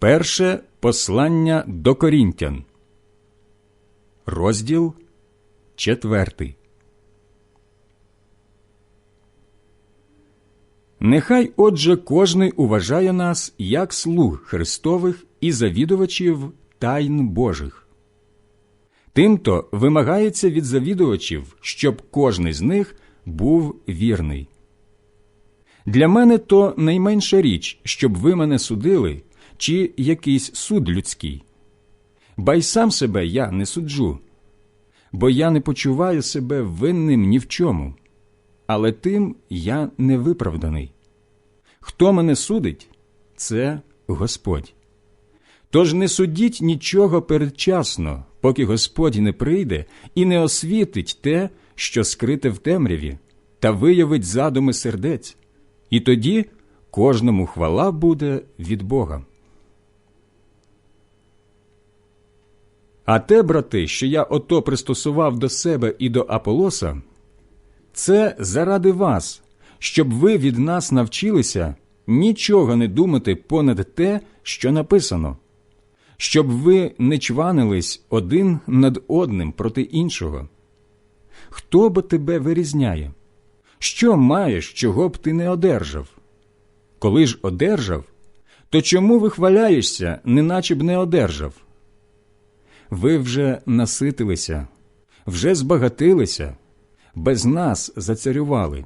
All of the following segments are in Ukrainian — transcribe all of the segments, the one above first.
Перше послання до Корінтян, розділ четвертий. Нехай отже кожний уважає нас як слуг Христових і завідувачів тайн Божих. Тимто вимагається від завідувачів, щоб кожний з них був вірний. Для мене то найменша річ, щоб ви мене судили, чи якийсь суд людський. Ба й сам себе я не суджу, бо я не почуваю себе винним ні в чому, але тим я не виправданий. Хто мене судить, це Господь. Тож не судіть нічого передчасно, поки Господь не прийде і не освітить те, що скрите в темряві, та виявить задуми сердець, і тоді кожному хвала буде від Бога. А те, брати, що я ото пристосував до себе і до Аполоса, це заради вас, щоб ви від нас навчилися нічого не думати понад те, що написано, щоб ви не чванились один над одним проти іншого. Хто б тебе вирізняє? Що маєш, чого б ти не одержав? Коли ж одержав, то чому вихваляєшся, неначе б не одержав? Ви вже наситилися, вже збагатилися, без нас зацарювали.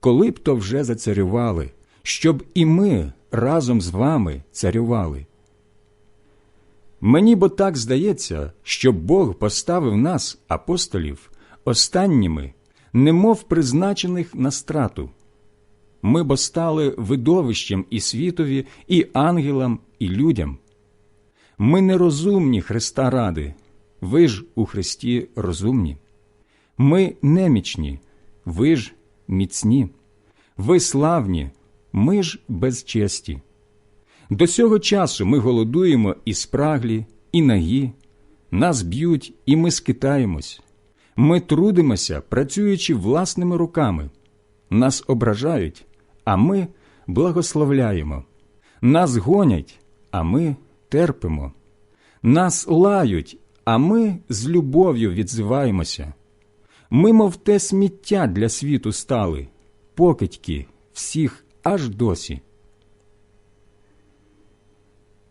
Коли б то вже зацарювали, щоб і ми разом з вами царювали. Мені бо так здається, що Бог поставив нас, апостолів, останніми, немов призначених на страту. Ми бо стали видовищем і світові, і ангелам, і людям. Ми нерозумні Христа ради, ви ж у Христі розумні. Ми немічні, ви ж міцні, ви славні, ми ж без честі. До сього часу ми голодуємо і спраглі, і нагі, нас б'ють, і ми скитаємось. Ми трудимося, працюючи власними руками. Нас ображають, а ми благословляємо. Нас гонять, а ми терпимо. Нас лають, а ми з любов'ю відзиваємося. Ми, мов те сміття для світу стали, покидьки всіх аж досі.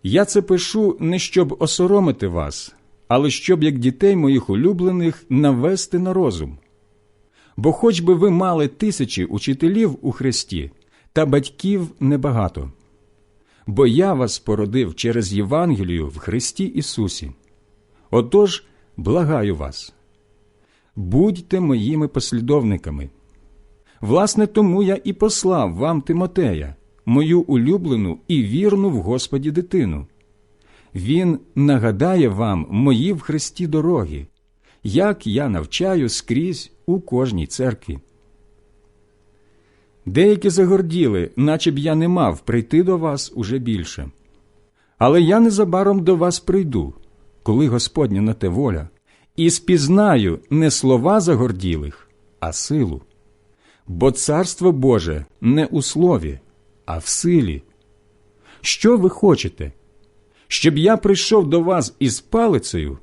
Я це пишу не щоб осоромити вас, але щоб, як дітей моїх улюблених, навести на розум. Бо хоч би ви мали тисячі учителів у Христі, та батьків небагато. Бо я вас породив через Євангелію в Христі Ісусі. Отож, благаю вас, будьте моїми послідовниками. Власне, тому я і послав вам Тимотея, мою улюблену і вірну в Господі дитину. Він нагадає вам мої в Христі дороги, як я навчаю скрізь у кожній церкві. Деякі загорділи, наче б я не мав прийти до вас уже більше. Але я незабаром до вас прийду, коли Господня на те воля, і спізнаю не слова загорділих, а силу. Бо Царство Боже не у слові, а в силі. Що ви хочете? Щоб я прийшов до вас із палицею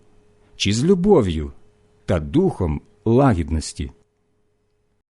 чи з любов'ю та духом лагідності?